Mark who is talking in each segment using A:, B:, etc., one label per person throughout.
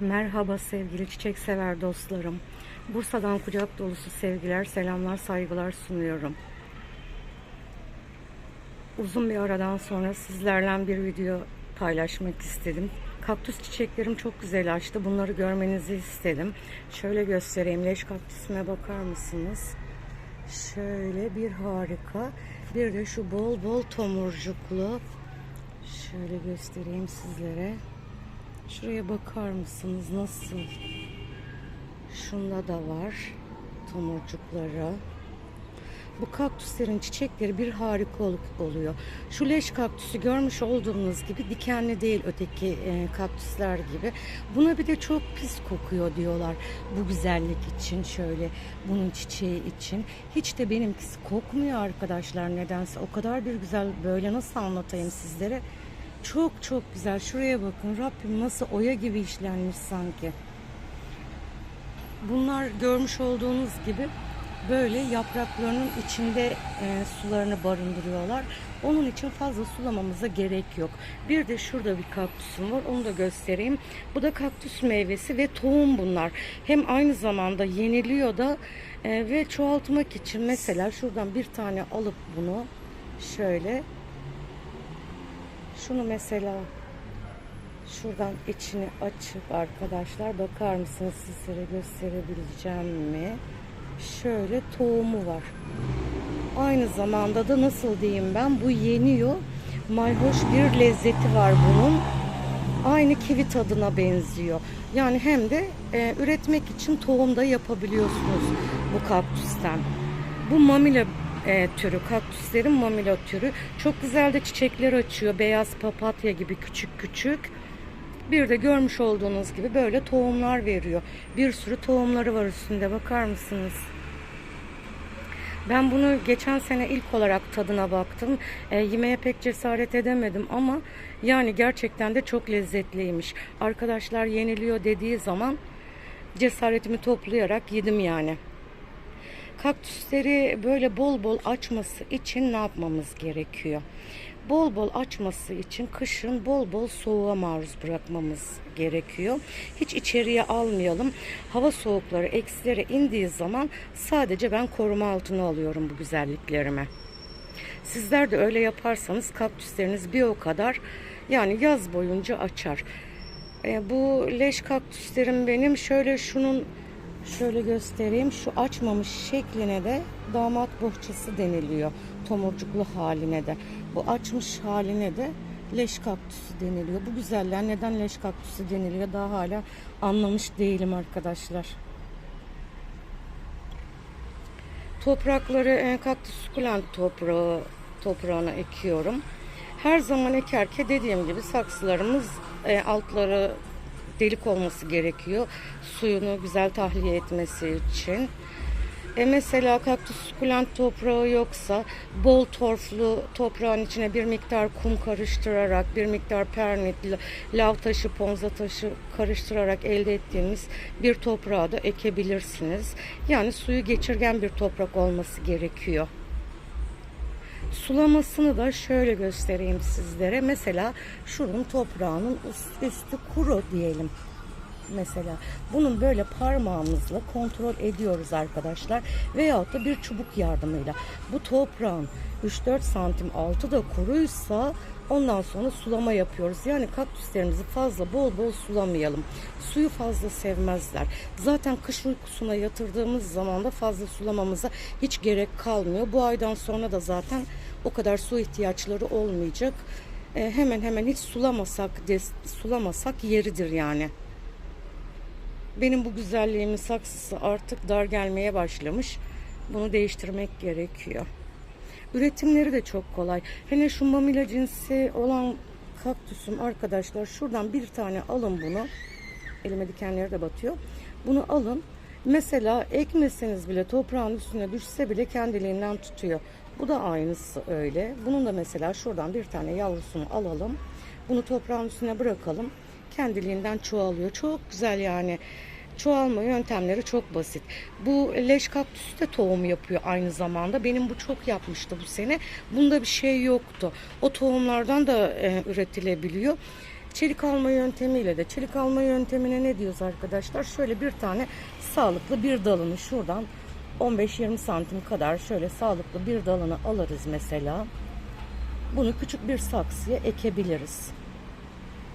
A: Merhaba sevgili çiçek sever dostlarım. Bursa'dan kucak dolusu sevgiler, selamlar, saygılar sunuyorum. Uzun bir aradan sonra sizlerle bir video paylaşmak istedim. Kaktüs çiçeklerim çok güzel açtı. Bunları görmenizi istedim. Şöyle göstereyim. Leş kaktüsüme bakar mısınız? Şöyle bir harika. Bir de şu bol bol tomurcuklu. Şöyle göstereyim sizlere. Şuraya bakar mısınız nasıl? Şunda da var tomurcukları. Bu kaktüslerin çiçekleri bir harika ol- oluyor. Şu leş kaktüsü görmüş olduğunuz gibi dikenli değil öteki e, kaktüsler gibi. Buna bir de çok pis kokuyor diyorlar. Bu güzellik için şöyle bunun çiçeği için. Hiç de benimkisi kokmuyor arkadaşlar nedense. O kadar bir güzel böyle nasıl anlatayım sizlere. Çok çok güzel. Şuraya bakın. Rabbim nasıl oya gibi işlenmiş sanki. Bunlar görmüş olduğunuz gibi böyle yapraklarının içinde e, sularını barındırıyorlar. Onun için fazla sulamamıza gerek yok. Bir de şurada bir kaktüsüm var. Onu da göstereyim. Bu da kaktüs meyvesi ve tohum bunlar. Hem aynı zamanda yeniliyor da e, ve çoğaltmak için mesela şuradan bir tane alıp bunu şöyle şunu mesela şuradan içini açıp arkadaşlar bakar mısınız sizlere gösterebileceğim mi? Şöyle tohumu var. Aynı zamanda da nasıl diyeyim ben bu yeniyor. Mayhoş bir lezzeti var bunun. Aynı kivi tadına benziyor. Yani hem de e, üretmek için tohum da yapabiliyorsunuz bu kaktüsten. Bu mamila e, türü, kaktüslerin mamila türü. Çok güzel de çiçekler açıyor. Beyaz papatya gibi küçük küçük. Bir de görmüş olduğunuz gibi böyle tohumlar veriyor. Bir sürü tohumları var üstünde bakar mısınız? Ben bunu geçen sene ilk olarak tadına baktım. E, yemeye pek cesaret edemedim ama yani gerçekten de çok lezzetliymiş. Arkadaşlar yeniliyor dediği zaman cesaretimi toplayarak yedim yani. Kaktüsleri böyle bol bol açması için ne yapmamız gerekiyor? Bol bol açması için kışın bol bol soğuğa maruz bırakmamız gerekiyor. Hiç içeriye almayalım. Hava soğukları eksilere indiği zaman sadece ben koruma altına alıyorum bu güzelliklerimi. Sizler de öyle yaparsanız kaktüsleriniz bir o kadar yani yaz boyunca açar. E, bu leş kaktüslerim benim şöyle şunun şöyle göstereyim şu açmamış şekline de damat bohçası deniliyor. Tomurcuklu haline de. Bu açmış haline de leş kaktüsü deniliyor. Bu güzeller neden leş kaktüsü deniliyor daha hala anlamış değilim arkadaşlar. Toprakları e, kaktüs sukulent toprağı toprağına ekiyorum. Her zaman ekerken dediğim gibi saksılarımız e, altları delik olması gerekiyor. Suyunu güzel tahliye etmesi için. E mesela kaktüs sukulent toprağı yoksa bol torflu toprağın içine bir miktar kum karıştırarak, bir miktar pernit, lav taşı, ponza taşı karıştırarak elde ettiğimiz bir toprağı da ekebilirsiniz. Yani suyu geçirgen bir toprak olması gerekiyor. Sulamasını da şöyle göstereyim sizlere. Mesela şunun toprağının üstü kuru diyelim. Mesela bunun böyle parmağımızla kontrol ediyoruz arkadaşlar. Veyahut da bir çubuk yardımıyla. Bu toprağın 3-4 santim altı da kuruysa ondan sonra sulama yapıyoruz. Yani kaktüslerimizi fazla bol bol sulamayalım. Suyu fazla sevmezler. Zaten kış uykusuna yatırdığımız zaman da fazla sulamamıza hiç gerek kalmıyor. Bu aydan sonra da zaten o kadar su ihtiyaçları olmayacak. E, hemen hemen hiç sulamasak des, sulamasak yeridir yani. Benim bu güzelliğimin saksısı artık dar gelmeye başlamış. Bunu değiştirmek gerekiyor. Üretimleri de çok kolay. Hani şu mamila cinsi olan kaktüsüm arkadaşlar şuradan bir tane alın bunu. Elime dikenleri de batıyor. Bunu alın. Mesela ekmeseniz bile toprağın üstüne düşse bile kendiliğinden tutuyor. Bu da aynısı öyle. Bunun da mesela şuradan bir tane yavrusunu alalım. Bunu toprağın üstüne bırakalım. Kendiliğinden çoğalıyor. Çok güzel yani. Çoğalma yöntemleri çok basit. Bu leş kaktüsü de tohum yapıyor aynı zamanda. Benim bu çok yapmıştı bu sene. Bunda bir şey yoktu. O tohumlardan da e, üretilebiliyor. Çelik alma yöntemiyle de çelik alma yöntemine ne diyoruz arkadaşlar? Şöyle bir tane sağlıklı bir dalını şuradan 15-20 santim kadar şöyle sağlıklı bir dalını alırız mesela. Bunu küçük bir saksıya ekebiliriz.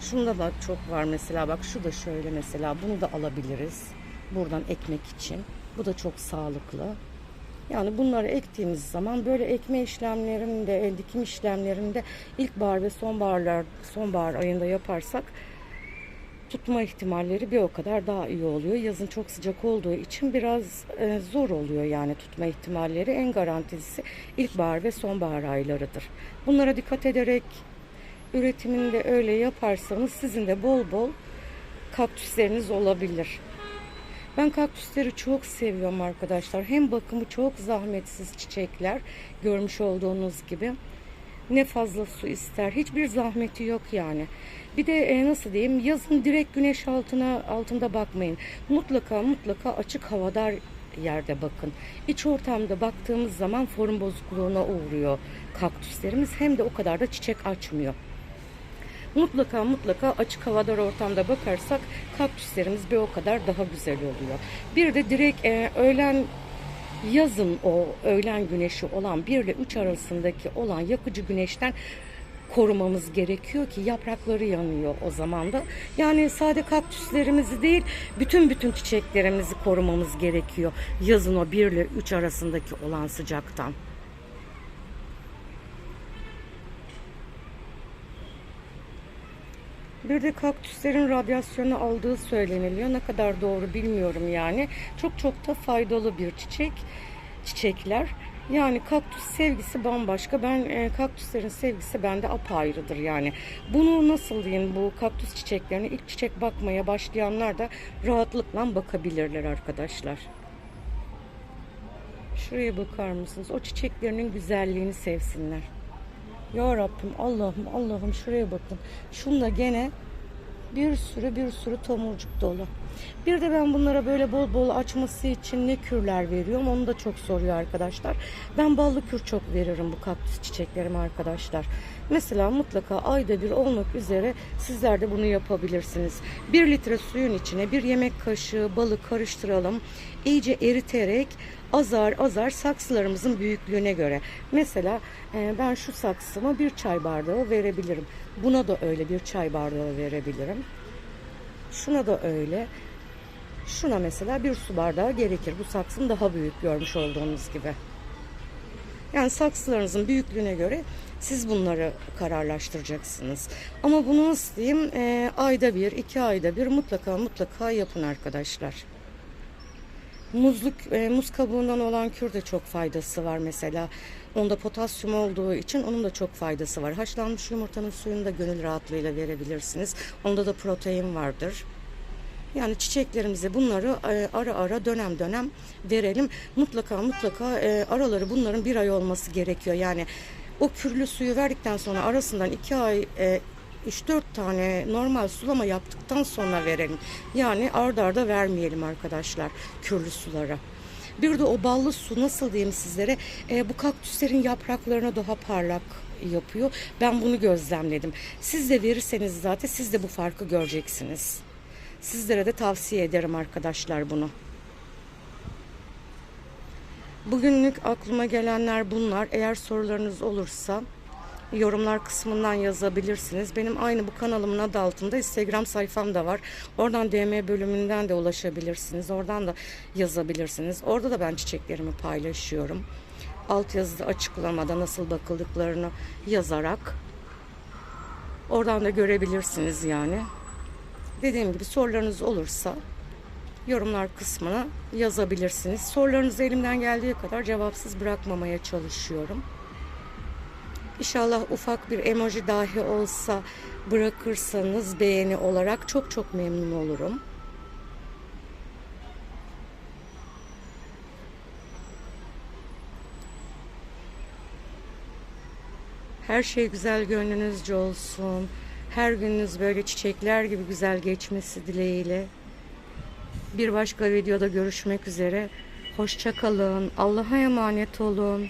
A: Şunda da çok var mesela bak şu da şöyle mesela bunu da alabiliriz. Buradan ekmek için. Bu da çok sağlıklı. Yani bunları ektiğimiz zaman böyle ekme işlemlerinde, el dikim işlemlerinde ilkbahar ve sonbaharlar sonbahar ayında yaparsak tutma ihtimalleri bir o kadar daha iyi oluyor. Yazın çok sıcak olduğu için biraz e, zor oluyor yani tutma ihtimalleri. En garantisi ilkbahar ve sonbahar aylarıdır. Bunlara dikkat ederek üretimini de öyle yaparsanız sizin de bol bol kaktüsleriniz olabilir. Ben kaktüsleri çok seviyorum arkadaşlar. Hem bakımı çok zahmetsiz çiçekler görmüş olduğunuz gibi. Ne fazla su ister. Hiçbir zahmeti yok yani. Bir de e, nasıl diyeyim yazın direkt güneş altına altında bakmayın. Mutlaka mutlaka açık havadar yerde bakın. İç ortamda baktığımız zaman form bozukluğuna uğruyor kaktüslerimiz. Hem de o kadar da çiçek açmıyor. Mutlaka mutlaka açık havadar ortamda bakarsak kaktüslerimiz bir o kadar daha güzel oluyor. Bir de direkt e, öğlen yazın o öğlen güneşi olan 1 ile 3 arasındaki olan yakıcı güneşten korumamız gerekiyor ki yaprakları yanıyor o zaman da. Yani sade kaktüslerimizi değil bütün bütün çiçeklerimizi korumamız gerekiyor yazın o 1 ile 3 arasındaki olan sıcaktan. Bir de kaktüslerin radyasyonu aldığı söyleniliyor. Ne kadar doğru bilmiyorum yani. Çok çok da faydalı bir çiçek. Çiçekler. Yani kaktüs sevgisi bambaşka. Ben e, kaktüslerin sevgisi bende apayrıdır yani. Bunu nasıl diyeyim bu kaktüs çiçeklerine ilk çiçek bakmaya başlayanlar da rahatlıkla bakabilirler arkadaşlar. Şuraya bakar mısınız? O çiçeklerinin güzelliğini sevsinler. Ya Rabbim Allah'ım Allah'ım şuraya bakın. Şunda gene bir sürü bir sürü tomurcuk dolu. Bir de ben bunlara böyle bol bol açması için ne kürler veriyorum onu da çok soruyor arkadaşlar. Ben ballı kür çok veririm bu kaktüs çiçeklerime arkadaşlar. Mesela mutlaka ayda bir olmak üzere sizler de bunu yapabilirsiniz. Bir litre suyun içine bir yemek kaşığı balı karıştıralım. İyice eriterek azar azar saksılarımızın büyüklüğüne göre. Mesela e, ben şu saksıma bir çay bardağı verebilirim. Buna da öyle bir çay bardağı verebilirim. Şuna da öyle. Şuna mesela bir su bardağı gerekir. Bu saksım daha büyük görmüş olduğunuz gibi. Yani saksılarınızın büyüklüğüne göre siz bunları kararlaştıracaksınız. Ama bunu nasıl diyeyim e, ayda bir, iki ayda bir mutlaka mutlaka yapın arkadaşlar. Muzluk, e, muz kabuğundan olan kür de çok faydası var mesela. Onda potasyum olduğu için onun da çok faydası var. Haşlanmış yumurtanın suyunu da gönül rahatlığıyla verebilirsiniz. Onda da protein vardır. Yani çiçeklerimize bunları e, ara ara dönem dönem verelim. Mutlaka mutlaka e, araları bunların bir ay olması gerekiyor. Yani o kürlü suyu verdikten sonra arasından iki ay e, 3-4 tane normal sulama yaptıktan sonra verelim. Yani ardarda arda vermeyelim arkadaşlar kürlü sulara. Bir de o ballı su nasıl diyeyim sizlere e, bu kaktüslerin yapraklarına daha parlak yapıyor. Ben bunu gözlemledim. Siz de verirseniz zaten siz de bu farkı göreceksiniz. Sizlere de tavsiye ederim arkadaşlar bunu. Bugünlük aklıma gelenler bunlar. Eğer sorularınız olursa yorumlar kısmından yazabilirsiniz. Benim aynı bu kanalımın adı altında Instagram sayfam da var. Oradan DM bölümünden de ulaşabilirsiniz. Oradan da yazabilirsiniz. Orada da ben çiçeklerimi paylaşıyorum. Alt yazıda açıklamada nasıl bakıldıklarını yazarak oradan da görebilirsiniz yani. Dediğim gibi sorularınız olursa yorumlar kısmına yazabilirsiniz. Sorularınızı elimden geldiği kadar cevapsız bırakmamaya çalışıyorum. İnşallah ufak bir emoji dahi olsa bırakırsanız beğeni olarak çok çok memnun olurum. Her şey güzel gönlünüzce olsun. Her gününüz böyle çiçekler gibi güzel geçmesi dileğiyle. Bir başka videoda görüşmek üzere. Hoşça kalın. Allah'a emanet olun.